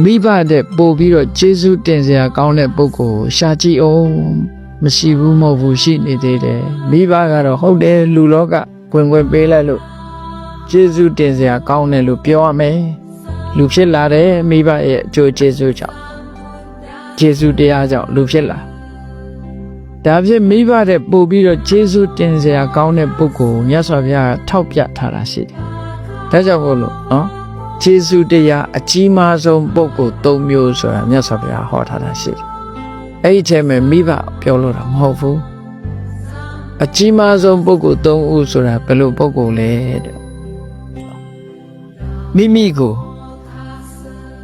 မိဘတဲ့ပို့ပြီးတော့ကျေးဇူးတင်စရာကောင်းတဲ့ပုဂ္ဂိုလ်ကိုရှာကြည့်အောင်မရှိဘူးမဟုတ်ဘူးရှိနေသေးတယ်မိဘကတော့ဟုတ်တယ်လူလောကဝင်ဝင်ပေးလိုက်လို့ကျေးဇူးတင်စရာကောင်းတယ်လို့ပြောရမယ်လူဖြစ်လာတယ်မိဘရဲ့အကျိုးကျေးဇူးကြောင့်ကျေးဇူးတရားကြောင့်လူဖြစ်လာဒါဖြစ်မိဘတဲ့ပို့ပြီးတော့ကျေးဇူးတင်စရာကောင်းတဲ့ပုဂ္ဂိုလ်ကိုမြတ်စွာဘုရားကထောက်ပြထားတာရှိတယ်ဒါကြောင့်မို့လို့နော် ကျေးဇူးတရားအကြီးမားဆုံးပုဂ္ဂိုလ်၃မျိုးဆိုတာမြတ်စွာဘုရားဟောထားတာရှိတယ်။အဲ့ဒီထဲမှာမိဘပြောလို့တာမဟုတ်ဘူး။အကြီးမားဆုံးပုဂ္ဂိုလ်၃ဦးဆိုတာဘယ်လိုပုဂ္ဂိုလ်လဲတဲ့။မိမိကို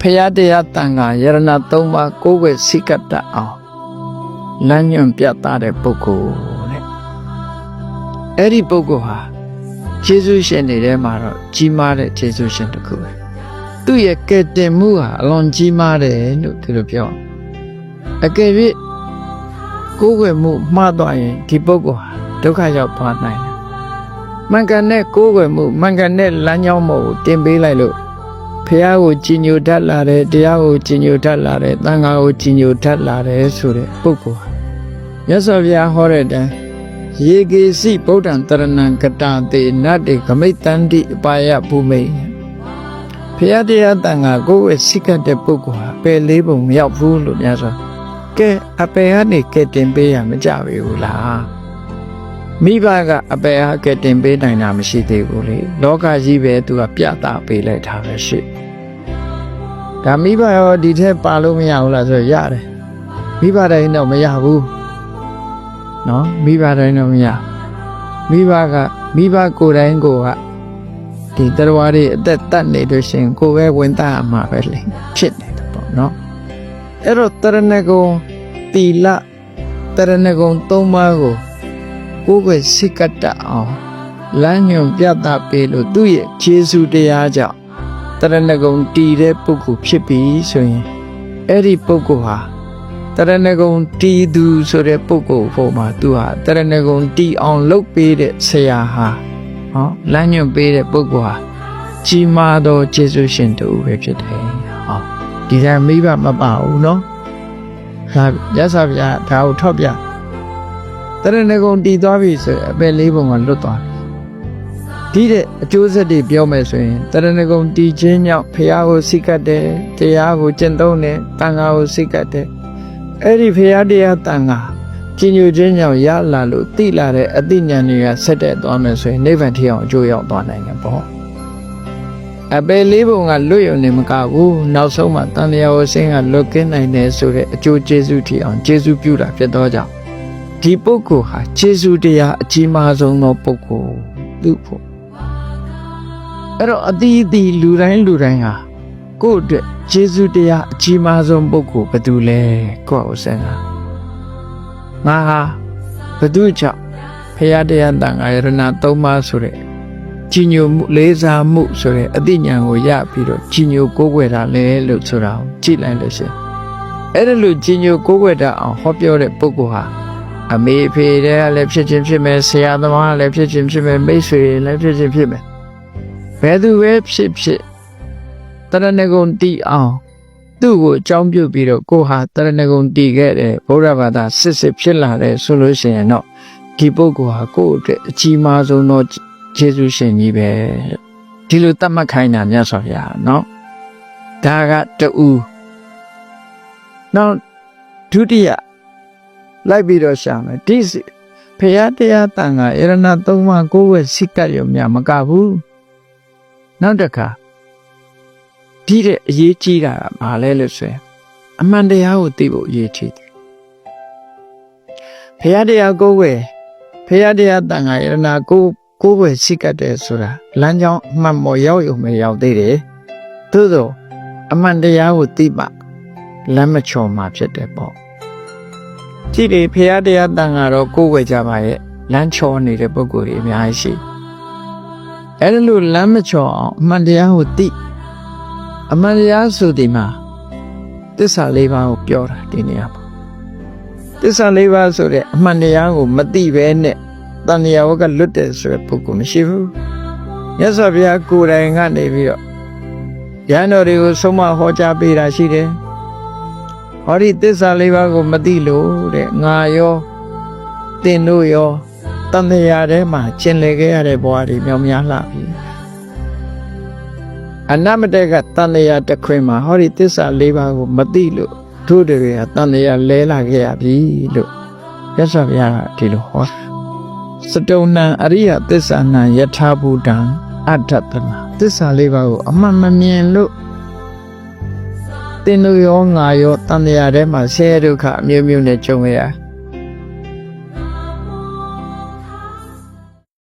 ဖရာတရားတန်ခါယရဏ၃ပါးကိုယ်ွယ်စိကတတ်အောင်လမ်းညွန်ပြသတဲ့ပုဂ္ဂိုလ်တဲ့။အဲ့ဒီပုဂ္ဂိုလ်ဟာယေရှုရှင်တွေထဲမှာတော့ကြီးမားတဲ့ယေရှုရှင်တစ်ခုပဲ။ သူ့ရဲ့ကယ်တင်မှုဟာအလွန်ကြီးမားတယ်လို့ဒီလိုပြောအောင်အကယ်၍ကိုယ်ွယ်မှုမှားသွားရင်ဒီပုဂ္ဂိုလ်ဟာဒုက္ခရောက်သွားနိုင်တယ်။မှန်ကန်တဲ့ကိုယ်ွယ်မှုမှန်ကန်တဲ့လမ်းကြောင်းပေါ်ကိုတင်ပေးလိုက်လို့ဖះကိုကြည်ညိုတတ်လာတယ်တရားကိုကြည်ညိုတတ်လာတယ်သံဃာကိုကြည်ညိုတတ်လာတယ်ဆိုတဲ့ပုဂ္ဂိုလ်ဟာမြတ်စွာဘုရားဟောတဲ့အတိုင်းယေကေစီဗုဒ္ဓံတရဏံကတတေနတ္တေဂမိတ်တန္တိအပါယဘူမိတ် ဖရာတရားတန်ခါကိုယ်ဝစိကတ်တဲ့ပုဂ္ဂိုလ်ဟာပယ်လေးပုံမရောက်ဘူးလို့များဆိုကဲအပယ်ကနေကဲတင်ပေးရမကြပြီဘူးလားမိဘကအပယ်ဟာကဲတင်ပေးနိုင်တာမရှိသေးဘူးလေလောကကြီးပဲသူကပြတာပေးလိုက်တာပဲရှိဒါမိဘရောဒီထက်ပါလို့မရဘူးလားဆိုတော့ရတယ်မိဘတိုင်းတော့မရဘူးနော်မိဘတိုင်းတော့မရမိဘကမိဘကိုယ်တိုင်းကိုက ဒီတရားတွေအသက်တတ်နေလို့ရှရင်ကိုယ်ပဲဝင်သားအမှာပဲလေဖြစ်နေတယ်ပေါ့နော်အဲ့တော့တရဏဂုံတီလတရဏဂုံသုံးပါးကိုကိုယ်ွယ်စိကတအောင်လမ်းညွန်ပြသပေးလို့သူ့ရဲ့ခြေဆုတရားကြောင့်တရဏဂုံတည်တဲ့ပုဂ္ဂိုလ်ဖြစ်ပြီဆိုရင်အဲ့ဒီပုဂ္ဂိုလ်ဟာတရဏဂုံတီးသူဆိုတဲ့ပုဂ္ဂိုလ်ဖို့မှာသူဟာတရဏဂုံတီးအောင်လုပ်ပေးတဲ့ဆရာဟာ ဟောလမ်းညွှန်ပေးတဲ့ပုဂ္ဂိုလ်ဟာကြီးမားသောကျေးဇူးရှင်တူပဲဖြစ်တယ်ဟောဒီတိုင်းမိဘမပါဘူးနော်ဒါရသဗျာဒါကိုထောက်ပြတရဏဂုံတီးသွားပြီဆိုရင်အပယ်လေးပုံကလွတ်သွားပြီဒီတဲ့အကျိုးဆက်တွေပြောမယ်ဆိုရင်တရဏဂုံတီးခြင်းကြောင့်ဖះကိုစိတ်ကတ်တယ်တရားကိုကျင့်သုံးတယ်တန်ခါကိုစိတ်ကတ်တယ်အဲ့ဒီဖရာတရားတန်ခါ ကျင်ညိုခြင်းကြောင့်ရလာလို့တိလာတဲ့အသိဉာဏ်တွေကဆက်တက်သွားမယ်ဆိုရင်နိဗ္ဗာန်ထီအောင်အကျိုးရောက်သွားနိုင်တယ်ပေါ့အပယ်လေးပုံကလွတ်ရုံနဲ့မကဘူးနောက်ဆုံးမှတန်လျာဝဆင်းကလွတ်ကင်းနိုင်တယ်ဆိုတဲ့အကျိုးကျေးဇူးထီအောင်ကျေးဇူးပြုတာဖြစ်တော့ကြောင့်ဒီပုဂ္ဂိုလ်ဟာကျေးဇူးတရားအကြီးမားဆုံးသောပုဂ္ဂိုလ်သူဖို့အဲ့တော့အတိအသီးလူတိုင်းလူတိုင်းဟာကိုယ့်အတွက်ကျေးဇူးတရားအကြီးမားဆုံးပုဂ္ဂိုလ်ဘယ်သူလဲကိုယ့်အစဉ်းစား ငါဟာဘယ်သူကြောင့်ဖရာတရားတန်ခါရဏသုံးပါးဆိုတဲ့ကြီးညိုမှုလေးစားမှုဆိုတဲ့အသိဉာဏ်ကိုရပြီးတော့ကြီးညိုကိုးကွယ်တာလဲလို့ဆိုတာကိုကြည့်လိုက်လို့ရှိရင်အဲ့ဒါလို့ကြီးညိုကိုးကွယ်တာအောင်ဟောပြောတဲ့ပုဂ္ဂိုလ်ဟာအမေအဖေတွေကလည်းဖြစ်ချင်းဖြစ်မယ်ဆရာသမားလည်းဖြစ်ချင်းဖြစ်မယ်မိတ်ဆွေလည်းဖြစ်ချင်းဖြစ်မယ်ဘယ်သူပဲဖြစ်ဖြစ်တရဏဂုံတီအောင် သူ့ကိုအကြောင်းပြုပြီးတော့ကိုဟာတရဏဂုံတီခဲ့တဲ့ဗုဒ္ဓဘာသာစစ်စစ်ဖြစ်လာတယ်ဆိုလို့ရှိရင်တော့ဒီပုဂ္ဂိုလ်ဟာကိုယ့်အတွက်အကြီးမားဆုံးသောယေရှုရှင်ကြီးပဲဒီလိုတတ်မှတ်ခိုင်းတာမြတ်စွာဘုရားเนาะဒါကတူနောက်ဒုတိယလိုက်ပြီးတော့ရှာမယ်ဒီစီဖရာတရားတန်ခါယရဏသုံးပါးကိုယ်ဝဲစိတ်ကပ်ရုံများမကဘူးနောက်တစ်ခါ ဒီတဲ့အရေးကြီးတာကဘာလဲလို့ဆိုရင်အမှန်တရားကိုသိဖို့အရေးကြီးတယ်ဖရာတရားကိုယ်ဝယ်ဖရာတရားတန်ခါယရနာကိုကိုယ်ဝယ်စိတ်ကတ်တယ်ဆိုတာလမ်းကြောင်းအမှန်ပေါ်ရောက်ရုံပဲရောက်သေးတယ်သို့သောအမှန်တရားကိုသိမှလမ်းမချော်မှာဖြစ်တယ်ပေါ့ကြည့်လေဖရာတရားတန်ခါတော့ကိုယ်ဝယ်ကြပါရဲ့လမ်းချော်နေတဲ့ပုံကိုယ်ကြီးအများကြီးရှိအဲ့ဒါလို့လမ်းမချော်အောင်အမှန်တရားကိုသိ အမှန်တရားဆိုဒီမှာတစ္ဆာလေးပါးကိုပြောတာဒီနေရာမှာတစ္ဆာလေးပါးဆိုတဲ့အမှန်တရားကိုမသိဘဲနဲ့တဏှာဝကလွတ်တယ်ဆိုတဲ့ပုဂ္ဂိုလ်မရှိဘူးမြတ်စွာဘုရားကိုယ်တိုင်ကနေပြီးတော့ရဟန်းတော်တွေကိုဆုံးမဟောကြားပေးတာရှိတယ်ဟောဒီသစ္စာလေးပါးကိုမသိလို့တဲ့ငါရောတင်တို့ရောတန်တရားထဲမှာကျင်လည်ခဲ့ရတဲ့ဘဝတွေမြောင်များလှပြီ အနမတေကတန်တရားတစ်ခွင်မှာဟောဒီသစ္စာလေးပါးကိုမသိလို့တို့တွေကတန်တရားလဲလာခဲ့ရပြီလို့ရသော်ဘုရားကဒီလိုဟောစတုံဏံအရိယသစ္စာဏံယထာဘူတံအတ္တတနာသစ္စာလေးပါးကိုအမှန်မမြင်လို့တင်တို့ရောငါရောတန်တရားထဲမှာဆဲဒုက္ခအမျိုးမျိုးနဲ့ကြုံရ